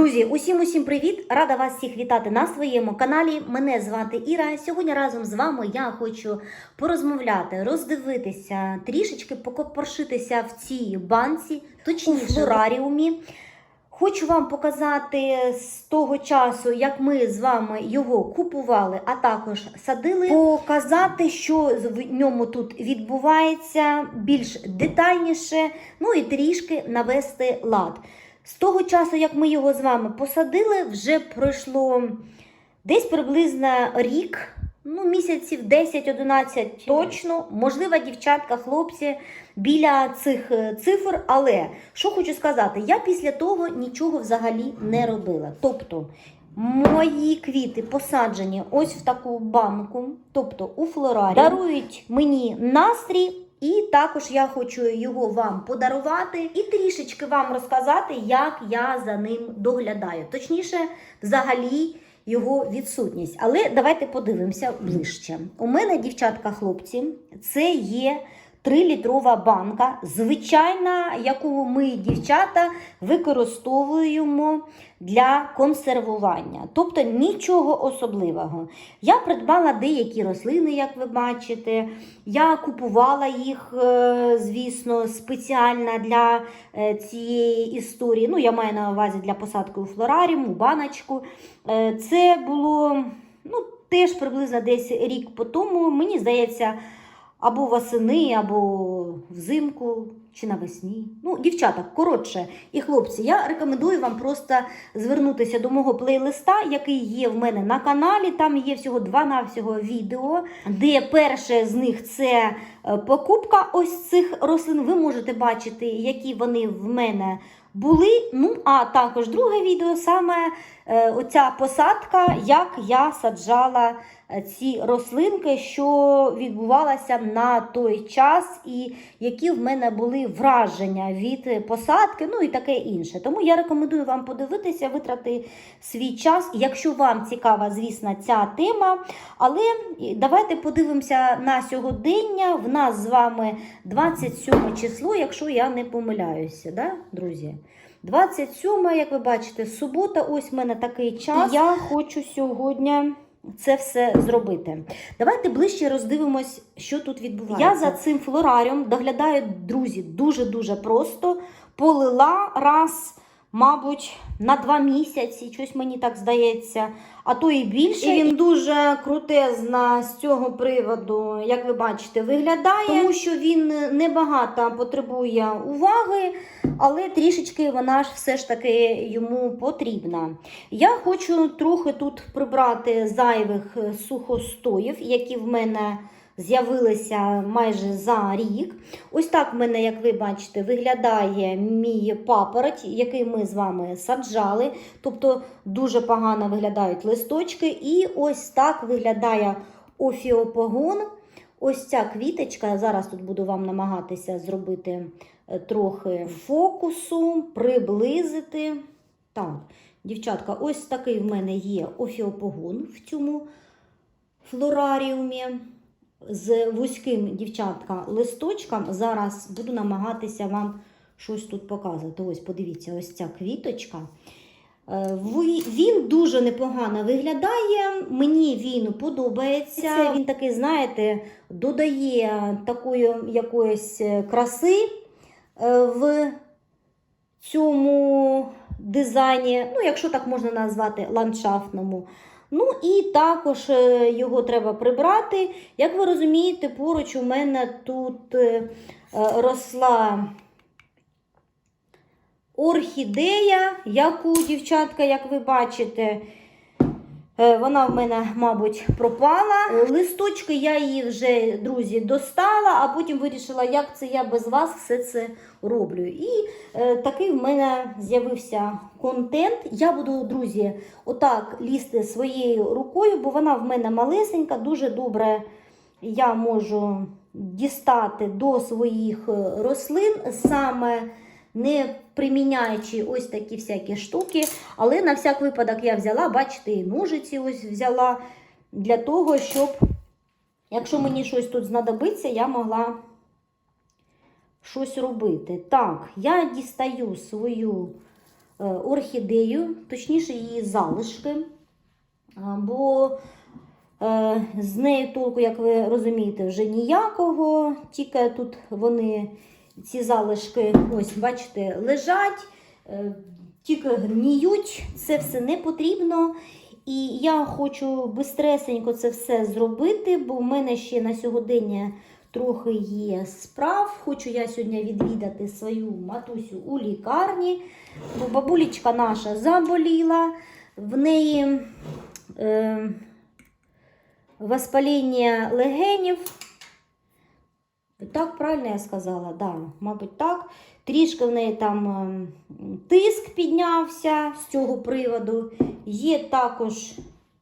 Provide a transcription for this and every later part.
Друзі, усім усім привіт! Рада вас всіх вітати на своєму каналі. Мене звати Іра. Сьогодні разом з вами я хочу порозмовляти, роздивитися, трішечки покопоршитися в цій банці, точніше у флораріумі. Хочу вам показати з того часу, як ми з вами його купували, а також садили, показати, що в ньому тут відбувається більш детальніше, ну і трішки навести лад. З того часу, як ми його з вами посадили, вже пройшло десь приблизно рік, ну, місяців 10-11 точно. Можливо, дівчатка, хлопці біля цих е, цифр. Але що хочу сказати, я після того нічого взагалі не робила. Тобто. Мої квіти посаджені ось в таку банку, тобто у флорарі, дарують мені настрій, і також я хочу його вам подарувати і трішечки вам розказати, як я за ним доглядаю. Точніше, взагалі його відсутність. Але давайте подивимося ближче. У мене, дівчатка-хлопці, це є 3-літрова банка, звичайна, яку ми, дівчата, використовуємо для консервування. Тобто нічого особливого. Я придбала деякі рослини, як ви бачите. Я купувала їх, е, звісно, спеціально для е, цієї історії. Ну, я маю на увазі для посадки у флораріум, у баночку. Е, Це було ну, теж приблизно десь рік по тому. Мені здається, або восени, або взимку чи навесні. Ну, дівчата, коротше, і хлопці, я рекомендую вам просто звернутися до мого плейлиста, який є в мене на каналі. Там є всього два навсього відео, де перше з них це е, покупка ось цих рослин. Ви можете бачити, які вони в мене були. Ну, а також друге відео саме оця посадка, як я саджала е, ці рослинки, що відбувалося на той час, і які в мене були враження від посадки, ну і таке інше. Тому я рекомендую вам подивитися, витрати свій час, якщо вам цікава, звісно, ця тема. Але давайте подивимося на сьогодення. В нас з вами 27 число, якщо я не помиляюся, да, друзі? 27, як ви бачите, субота, ось в мене такий час. Я хочу сьогодні це все зробити. Давайте ближче роздивимось, що тут відбувається. Я за цим флораріум доглядаю, друзі, дуже-дуже просто. Полила раз, мабуть, на два місяці, щось мені так здається, а то і більше. І він дуже крутезна з цього приводу, як ви бачите, виглядає, тому що він небагато потребує уваги, але трішечки вона ж все ж таки йому потрібна. Я хочу трохи тут прибрати зайвих сухостоїв, які в мене з'явилися майже за рік. Ось так в мене, як ви бачите, виглядає мій папороть, який ми з вами саджали. Тобто дуже погано виглядають листочки. І ось так виглядає офіопогон. Ось ця квіточка. Зараз тут буду вам намагатися зробити е, трохи фокусу, приблизити. Так, дівчатка, ось такий в мене є офіопогон в цьому флораріумі з вузьким дівчатка листочком. Зараз буду намагатися вам щось тут показувати. Ось, подивіться, ось ця квіточка. Е, Він дуже непогано виглядає, мені він подобається. Він такий, знаєте, додає такої якоїсь е, краси е, в цьому дизайні, ну, якщо так можна назвати, ландшафтному. Ну і також е, його треба прибрати. Як ви розумієте, поруч у мене тут е, е, росла орхідея, яку дівчатка, як ви бачите, вона в мене, мабуть, пропала. Е, Листочки я її вже, друзі, достала, а потім вирішила, як це я без вас все це роблю. І е, такий в мене з'явився контент. Я буду, друзі, отак лізти своєю рукою, бо вона в мене малесенька, дуже добре я можу дістати до своїх е, рослин саме. Не приміняючи ось такі всякі штуки, але на всяк випадок я взяла, бачите, і ножиці ось взяла для того, щоб, якщо мені щось тут знадобиться, я могла щось робити. Так, я дістаю свою е, орхідею, точніше її залишки. Бо е, з нею толку, як ви розумієте, вже ніякого. Тільки тут вони, ці залишки, ось, бачите, лежать, е, тільки гніють, це все не потрібно. І я хочу бистресенько це все зробити, бо в мене ще на сьогодення трохи є справ. Хочу я сьогодні відвідати свою матусю у лікарні, бо бабулечка наша заболіла, в неї е, воспаління легенів. Так правильно я сказала, да, мабуть, так. Трішки в неї там ем, тиск піднявся з цього приводу. Є також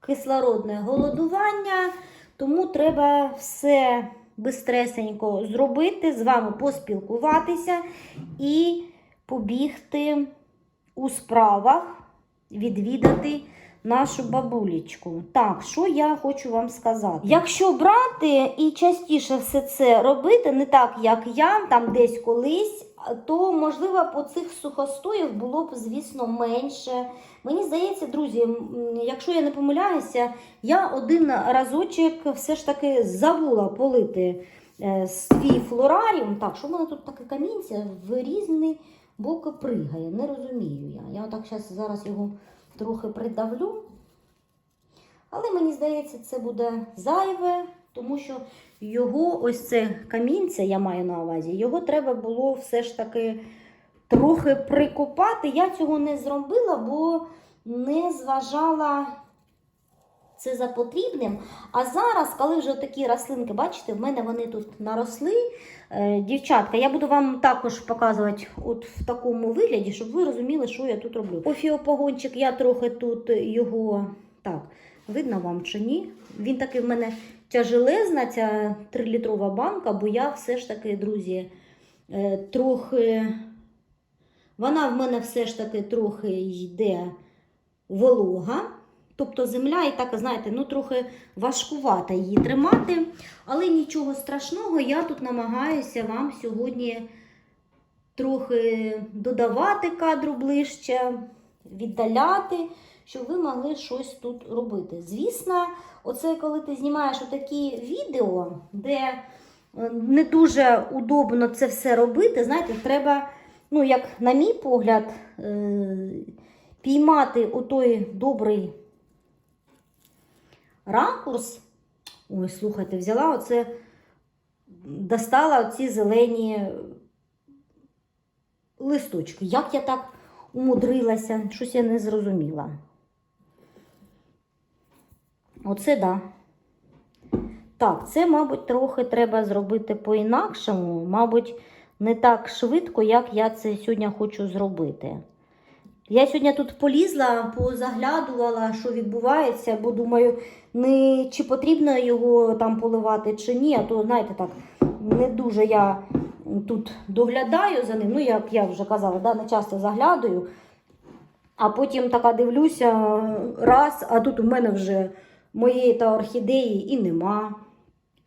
кислородне голодування, тому треба все бистресенько зробити, з вами поспілкуватися і побігти у справах, відвідати нашу бабулечку. Так, що я хочу вам сказати? Якщо брати і частіше все це робити, не так, як я, там десь колись, то, можливо, по цих сухостоїв було б, звісно, менше. Мені здається, друзі, якщо я не помиляюся, я один разочок все ж таки забула полити е, свій флораріум. Так, що в мене тут таке камінця в різні боки пригає. Не розумію я. Я отак зараз його трохи придавлю. Але мені здається, це буде зайве, тому що його, ось це камінце, я маю на увазі, його треба було все ж таки трохи прикопати. Я цього не зробила, бо не зважала це за потрібним. А зараз, коли вже такі рослинки, бачите, в мене вони тут наросли. Е, Дівчатка, я буду вам також показувати от в такому вигляді, щоб ви розуміли, що я тут роблю. Офіопогончик, я трохи тут його так, видно вам чи ні. Він такий в мене тяжелезна, ця 3-літрова банка, бо я все ж таки, друзі, е, трохи. Вона в мене все ж таки трохи йде волога. Тобто земля і так, знаєте, ну трохи важкувато її тримати. Але нічого страшного, я тут намагаюся вам сьогодні трохи додавати кадру ближче, віддаляти, щоб ви могли щось тут робити. Звісно, оце коли ти знімаєш отакі відео, де е, не дуже удобно це все робити, знаєте, треба, ну, як на мій погляд, е, піймати отой добрий ракурс. Ой, слухайте, взяла оце, достала оці зелені листочки. Як я так умудрилася, щось я не зрозуміла. Оце да. Так, це, мабуть, трохи треба зробити по-інакшому. Мабуть, не так швидко, як я це сьогодні хочу зробити. Я сьогодні тут полізла, позаглядувала, що відбувається, бо думаю, не чи потрібно його там поливати, чи ні. А то, знаєте, так, не дуже я тут доглядаю за ним. Ну, як я вже казала, да, не часто заглядаю. А потім така дивлюся раз, а тут у мене вже моєї та орхідеї і нема.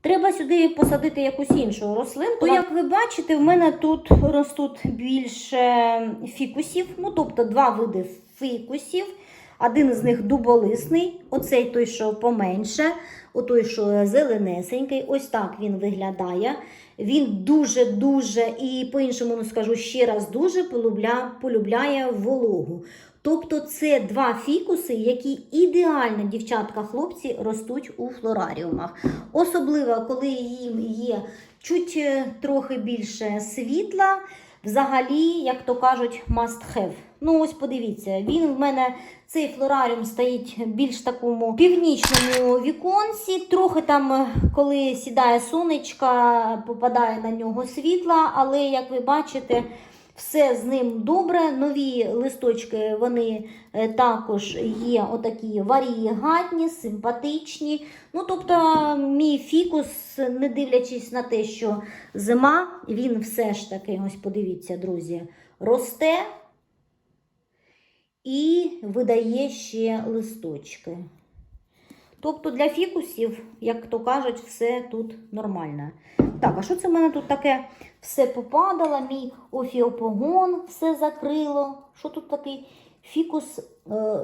Треба сюди посадити якусь іншу рослинку. Як ви бачите, в мене тут ростуть більше фікусів, ну тобто два види фікусів. Один з них дуболисний, оцей той, що поменше, отой, що зеленесенький. Ось так він виглядає. Він дуже-дуже, і по-іншому скажу ще раз, дуже полюбля, полюбляє вологу. Тобто це два фікуси, які ідеально, дівчатка, хлопці, ростуть у флораріумах. Особливо, коли їм є чуть е, трохи більше світла. Взагалі, як то кажуть, must have. Ну, ось подивіться, він в мене цей флораріум стоїть більш такому північному віконці. Трохи там, е, коли сідає сонечка, попадає на нього світла, але як ви бачите, все з ним добре. Нові листочки вони е, також є отакі варієгатні, симпатичні. Ну, тобто, мій фікус, не дивлячись на те, що зима, він все ж таки, ось подивіться, друзі, росте і видає ще листочки. Тобто для фікусів, як то кажуть, все тут нормально. Так, а що це в мене тут таке все попадало? Мій офіопогон все закрило. Що тут такий фікус е,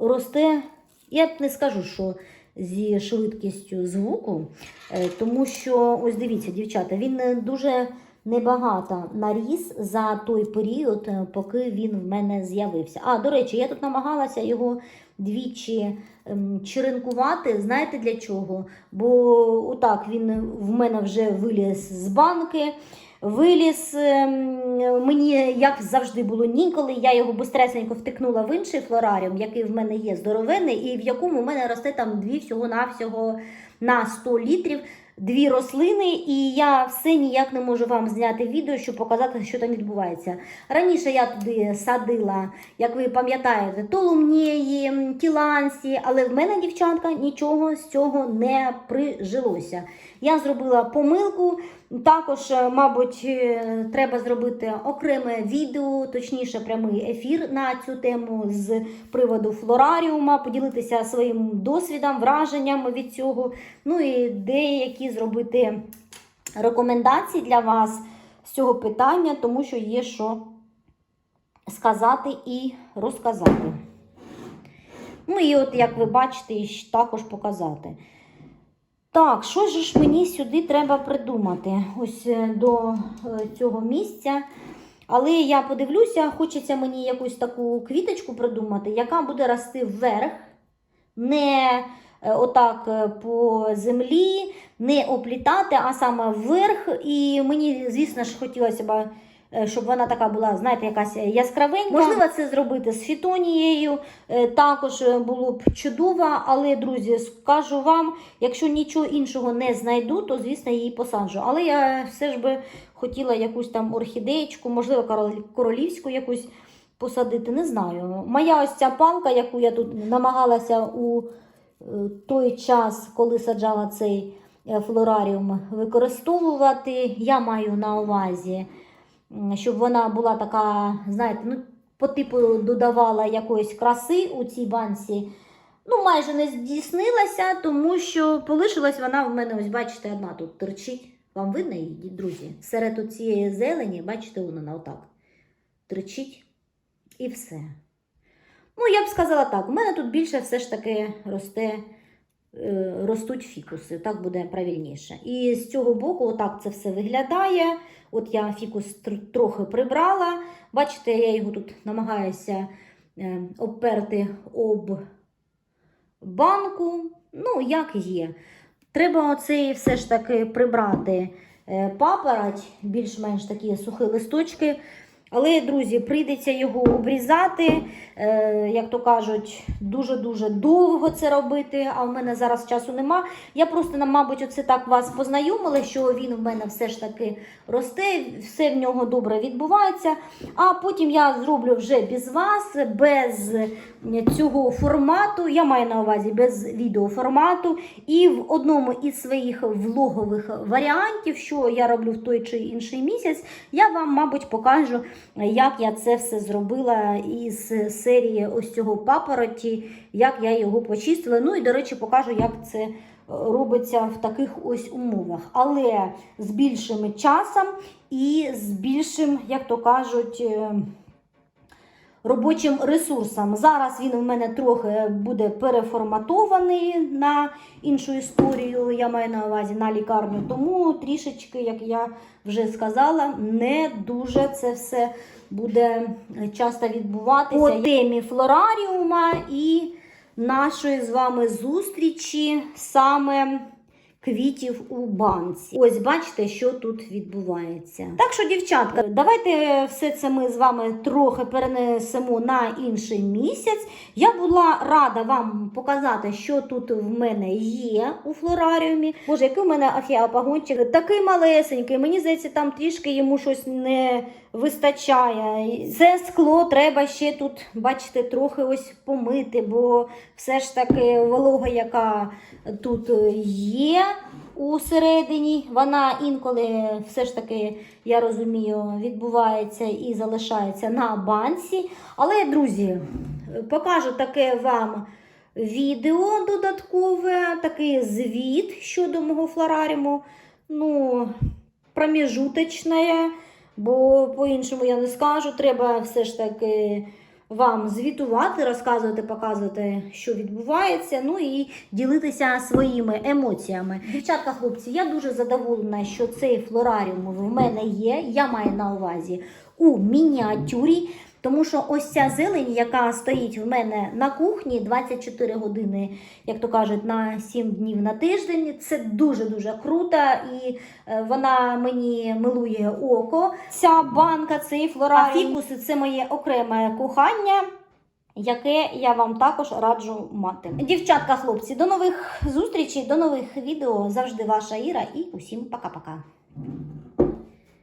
росте? Я б не скажу, що зі швидкістю звуку, е, тому що, ось дивіться, дівчата, він дуже небагато наріс за той період, е, поки він в мене з'явився. А, до речі, я тут намагалася його двічі ем, черенкувати. Знаєте для чого? Бо отак він в мене вже виліз з банки. Виліз ем, мені, як завжди, було ніколи. Я його бистресенько втикнула в інший флораріум, який в мене є здоровенний, і в якому в мене росте там дві всього-навсього на 100 літрів. Дві рослини, і я все ніяк не можу вам зняти відео, щоб показати, що там відбувається. Раніше я туди садила, як ви пам'ятаєте, толумнії, тілансі, але в мене, дівчатка, нічого з цього не прижилося. Я зробила помилку. Також, е, мабуть, е, треба зробити окреме відео, точніше, прямий ефір на цю тему з приводу флораріума, поділитися своїм досвідом, враженнями від цього. Ну і деякі зробити рекомендації для вас з цього питання, тому що є що сказати і розказати. Ну і от, як ви бачите, також показати. Так, що ж мені сюди треба придумати? Ось е, до е, цього місця. Але я подивлюся, хочеться мені якусь таку квіточку придумати, яка буде рости вверх, не е, отак по землі, не оплітати, а саме вверх. І мені, звісно ж, хотілося б, щоб вона така була, знаєте, якась яскравенька. Можливо, це зробити з фітонією. е, Також е, було б чудово, але, друзі, скажу вам, якщо нічого іншого не знайду, то, звісно, її посаджу. Але я все ж би хотіла якусь там орхідеєчку, можливо, королівську якусь посадити, не знаю. Моя ось ця палка, яку я тут намагалася у е, той час, коли саджала цей е, флораріум, використовувати, я маю на увазі, щоб вона була така, знаєте, ну, по типу додавала якоїсь краси у цій банці. Ну, майже не здійснилася, тому що полишилась вона в мене, ось бачите, одна тут торчить. Вам видно її, друзі? Серед цієї зелені, бачите, вона отак. Торчить і все. Ну, я б сказала так, у мене тут більше все ж таки росте, ростуть фікуси, так буде правильніше. І з цього боку, отак це все виглядає. От я фікус трохи прибрала. Бачите, я його тут намагаюся е, обперти об банку. Ну, як є. Треба оцей все ж таки прибрати е, папороть, більш-менш такі сухі листочки. Але, друзі, прийдеться його обрізати, е, як то кажуть, дуже-дуже довго це робити, а в мене зараз часу нема. Я просто, мабуть, оце так вас познайомила, що він в мене все ж таки росте, все в нього добре відбувається. А потім я зроблю вже без вас, без цього формату, я маю на увазі без відеоформату. І в одному із своїх влогових варіантів, що я роблю в той чи інший місяць, я вам, мабуть, покажу, як я це все зробила із серії ось цього папороті, як я його почистила. Ну і, до речі, покажу, як це робиться в таких ось умовах. Але з більшим часом і з більшим, як то кажуть, е, робочим ресурсом. Зараз він у мене трохи буде переформатований на іншу історію, я маю на увазі на лікарню. Тому трішечки, як я вже сказала, не дуже це все буде часто відбуватися. По темі флораріума і нашої з вами зустрічі саме квітів у банці. Ось бачите, що тут відбувається. Так що, дівчатка, давайте все це ми з вами трохи перенесемо на інший місяць. Я була рада вам показати, що тут в мене є у флораріумі. Боже, який у мене афіапагончик, такий малесенький. Мені здається, там трішки йому щось не вистачає. Це скло треба ще тут, бачите, трохи ось помити, бо все ж таки волога, яка тут є усередині, вона інколи все ж таки, я розумію, відбувається і залишається на банці. Але, друзі, покажу таке вам відео додаткове, такий звіт щодо мого флораріуму. Ну, проміжуточне, бо по-іншому я не скажу. Треба все ж таки вам звітувати, розказувати, показувати, що відбувається, ну і ділитися своїми емоціями. Дівчатка, хлопці, я дуже задоволена, що цей флораріум в мене є. Я маю на увазі у мініатюрі. Тому що ось ця зелень, яка стоїть в мене на кухні 24 години, як то кажуть, на 7 днів на тиждень, це дуже-дуже круто, і е, вона мені милує око. Ця банка, цей флораріум. А фікуси це моє окреме кохання. Яке я вам також раджу мати. Дівчатка, хлопці, до нових зустрічей, до нових відео. Завжди ваша Іра і усім пока-пока.